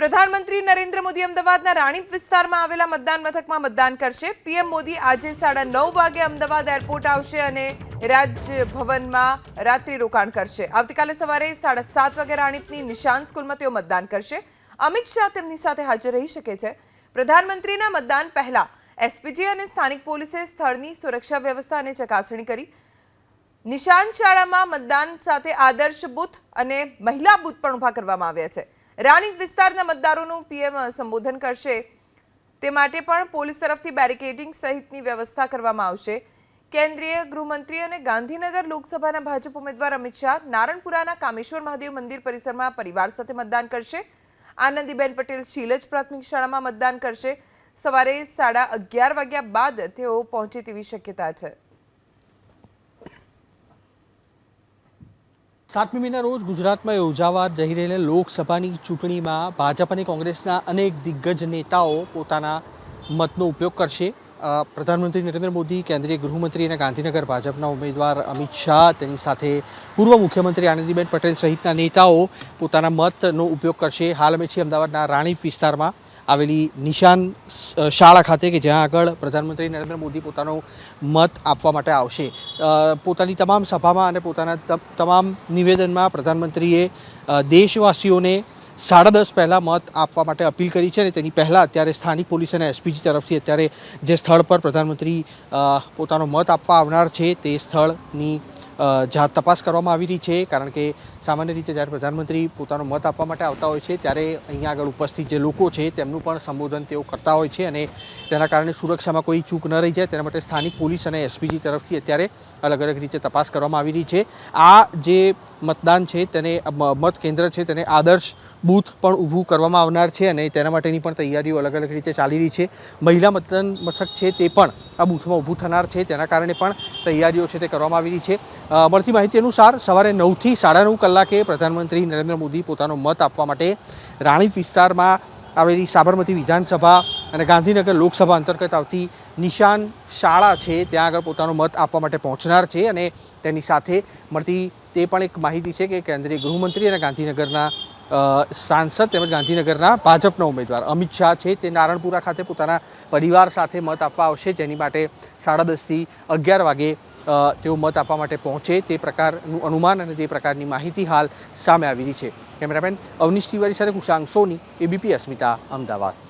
પ્રધાનમંત્રી નરેન્દ્ર મોદી અમદાવાદના રાણીપ વિસ્તારમાં આવેલા મતદાન મથકમાં મતદાન કરશે. પીએમ મોદી આજે સાડા નવ વાગે અમદાવાદ એરપોર્ટ આવશે અને રાજભવનમાં રાત્રિ રોકાણ કરશે. આવતીકાલે સવારે સાડા સાત વાગે રાણીપની નિશાન સ્કૂલમાં તેઓ મતદાન કરશે. અમિત શાહ તેમની સાથે હાજર રહી શકે છે. પ્રધાનમંત્રીના મતદાન પહેલા એસપીજી અને સ્થાનિક પોલીસે સ્થળની સુરક્ષા વ્યવસ્થા ચકાસણી કરી. નિશાન શાળામાં મતદાન સાથે આદર્શ બૂથ અને મહિલા બૂથ પણ ઊભા કરવામાં આવ્યા છે. રાણીપ વિસ્તારના મતદારોનું પીએમ સંબોધન કરશે. તે માટે પણ પોલીસ તરફથી બેરિકેડિંગ સહિતની વ્યવસ્થા કરવામાં આવશે. કેન્દ્રીય ગૃહમંત્રી અને ગાંધીનગર લોકસભાના ભાજપ ઉમેદવાર અમિત શાહ નારણપુરાના કામેશ્વર મહાદેવ મંદિર પરિસરમાં પરિવાર સાથે મતદાન કરશે. આનંદીબેન પટેલ શીલજ પ્રાથમિક શાળામાં મતદાન કરશે. સવારે સાડા અગિયાર વાગ્યા બાદ તેઓ પહોંચે તેવી શક્યતા છે. સાતમી મહિના રોજ ગુજરાતમાં યોજાવા જઈ રહેલા લોકસભાની ચૂંટણીમાં ભાજપ અને કોંગ્રેસના અનેક દિગ્ગજ નેતાઓ પોતાના મતનો ઉપયોગ કરશે. પ્રધાનમંત્રી નરેન્દ્ર મોદી, કેન્દ્રીય ગૃહમંત્રી અને ગાંધીનગર ભાજપના ઉમેદવાર અમિત શાહ, તેની સાથે પૂર્વ મુખ્યમંત્રી આનંદીબેન પટેલ સહિતના નેતાઓ પોતાના મતનો ઉપયોગ કરશે. હાલ અમે છીએ અમદાવાદના રાણીપ વિસ્તારમાં. આવેલી નિશાન શાળા ખાતે કે જ્યાં આગળ પ્રધાનમંત્રી નરેન્દ્ર મોદી પોતાનો મત આપવા માટે આવશે. પોતાની તમામ સભામાં અને પોતાના તમામ નિવેદનમાં પ્રધાનમંત્રીએ દેશવાસીઓને સાડા દસ પહેલાં મત આપવા માટે અપીલ કરી છે અને તેની પહેલાં અત્યારે સ્થાનિક પોલીસ અને એસપીજી તરફથી અત્યારે જે સ્થળ પર પ્રધાનમંત્રી પોતાનો મત આપવા આવનાર છે તે સ્થળની જાત તપાસ કરવામાં આવી રહી છે, કારણ કે સામાન્ય રીતે જ્યારે પ્રધાનમંત્રી પોતાનો મત આપવા માટે આવતા હોય છે, ત્યારે અહીંયા આગળ ઉપસ્થિત જે લોકો છે, તેમનું પણ સંબોધન તેઓ કરતા હોય છે અને તેના કારણે સુરક્ષામાં કોઈ ચૂક ન રહી જાય. તેના માટે સ્થાનિક પોલીસ અને એસપીજી તરફથી અત્યારે અલગ અલગ રીતે તપાસ કરવામાં આવી રહી છે. આ જે મતદાન છે, તેને મત કેન્દ્ર છે, તેને આદર્શ બૂથ પણ ઊભું કરવામાં આવનાર છે અને તેના માટેની પણ તૈયારીઓ અલગ અલગ રીતે ચાલી રહી છે. મહિલા મતદાન મથક છે તે પણ આ બૂથમાં ઊભું થનાર છે, તેના કારણે પણ તૈયારીઓ છે તે કરવામાં આવી રહી છે. મળતી માહિતી અનુસાર સવારે નવથી સાડા નવ કલાકે પ્રધાનમંત્રી નરેન્દ્ર મોદી પોતાનો મત આપવા માટે રાણીપ વિસ્તારમાં આવેલી સાબરમતી વિધાનસભા અને ગાંધીનગર લોકસભા અંતર્ગત આવતી નિશાન શાળા છે, ત્યાં આગળ પોતાનો મત આપવા માટે પહોંચનાર છે અને તેની સાથે મળતી તે પણ એક માહિતી છે કે કેન્દ્રીય ગૃહમંત્રી અને ગાંધીનગરના સાંસદ તેમજ ગાંધીનગરના ભાજપના ઉમેદવાર અમિત શાહ છે તે નારણપુરા ખાતે પોતાના પરિવાર સાથે મત આપવા આવશે. જેની માટે સાડા દસથી અગિયાર વાગે તેઓ મત આપવા માટે પહોંચે. તે પ્રકારનું અનુમાન અને તે પ્રકારની માહિતી હાલ સામે આવી રહી છે. કેમેરામેન અવનીશ તિવારી સાથે કુશાંગ સોની, એબીપી અસ્મિતા, અમદાવાદ.